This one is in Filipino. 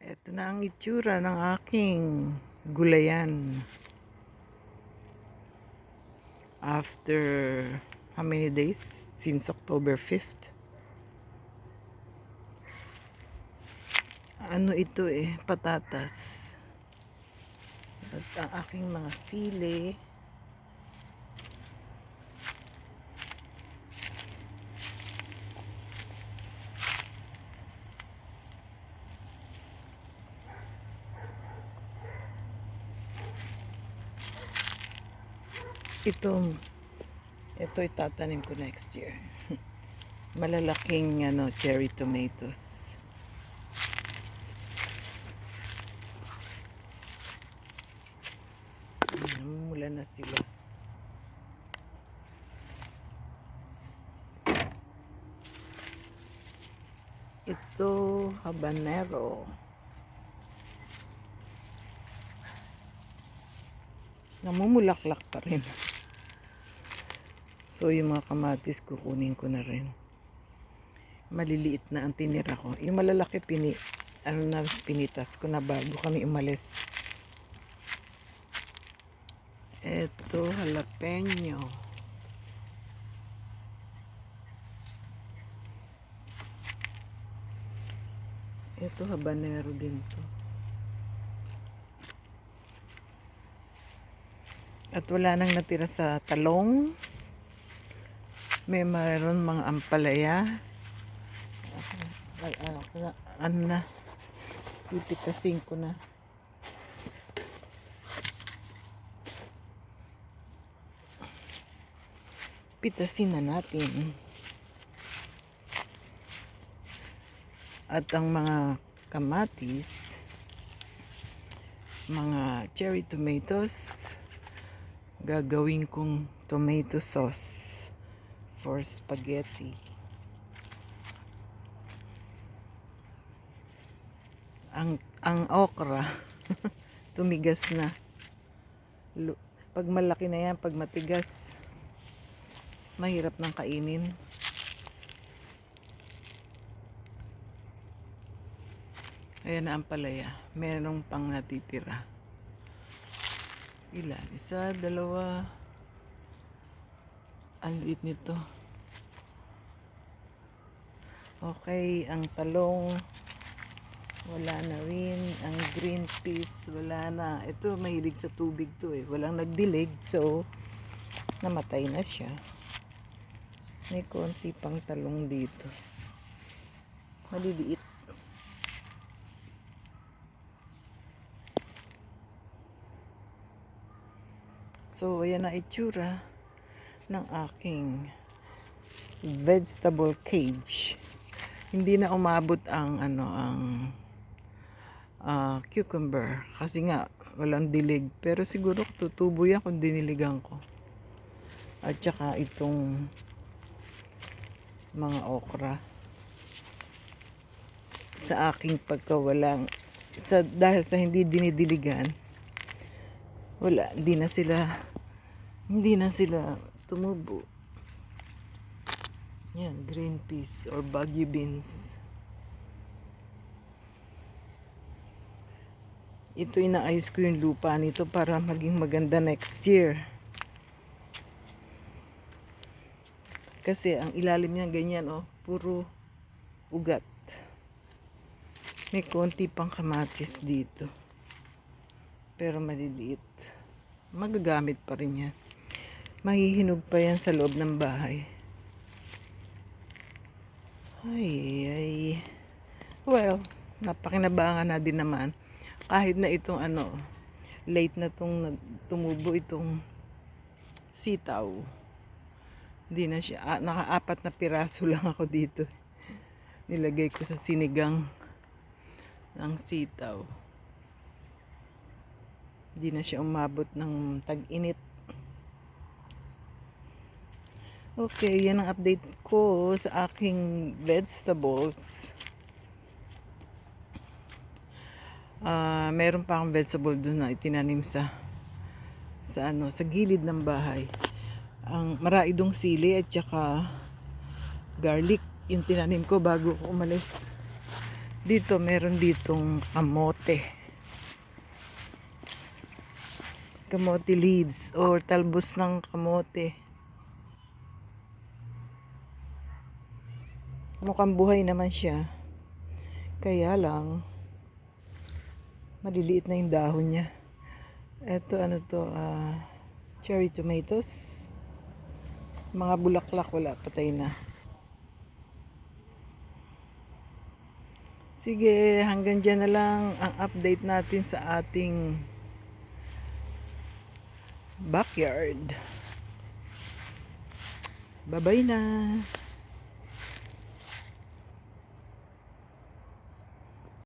Ito na ang itsura ng aking gulayan. After how many days? Since October 5th. Ano ito eh, patatas. At ang aking mga sili. Ito, ito itatanim ko next year. Malalaking ano, cherry tomatoes. Namumula na sila. Ito, habanero. Namumulaklak pa rin. So, yung mga kamatis, kukunin ko na rin. Maliliit na ang tinira ko. Yung malalaki, pini, ano na, pinitas ko na bago kami umalis. Ito, jalapeno. Ito, habanero din to. At wala nang natira sa talong. May mayroon mga ampalaya. Ay, ah, na, ano na. Pipitasin ko na. Pitasin na natin. At ang mga kamatis, mga cherry tomatoes, gagawin kong tomato sauce for spaghetti. Ang ang okra tumigas na. Pag malaki na yan, pag matigas, mahirap nang kainin. Ayan na ang palaya. Merong pang natitira. Ilan? Isa, dalawa. Ang liit nito. Okay, ang talong wala na rin. Ang green peas wala na. Ito mahilig sa tubig to eh. Walang nagdilig so namatay na siya. May konti pang talong dito. Maliliit. So, ayan na itsura ng aking vegetable cage. Hindi na umabot ang ano ang ah, cucumber kasi nga walang dilig pero siguro tutubo yan kung diniligan ko. At saka itong mga okra sa aking pagkawalang sa dahil sa hindi dinidiligan wala hindi na sila hindi na sila tumubo. Yan green peas or bagyo beans. Ito inaayos ko yung lupa nito para maging maganda next year. Kasi ang ilalim niya ganyan oh puro ugat. May konti pang kamatis dito. Pero maliliit. Magagamit pa rin yan mahihinog pa yan sa loob ng bahay. Ay ay. Well napakinabangan na din naman. Kahit na itong ano late na tong nag- tumubo itong sitaw hindi na siya ah, nakaapat na piraso lang ako dito. Nilagay ko sa sinigang ng sitaw. Hindi na siya umabot ng tag-init okay yan ang update ko sa aking vegetables. Ah meron pa akong vegetable doon na itinanim sa sa ano sa gilid ng bahay. Ang maraidong sili at saka garlic yung tinanim ko bago umalis. Dito meron ditong kamote. Kamote leaves or talbos ng kamote mukhang buhay naman siya. Kaya lang maliliit na yung dahon niya. Eto ano to ah, cherry tomatoes. Mga bulaklak wala patay na. Sige hanggang dyan na lang ang update natin sa ating backyard. Bye bye na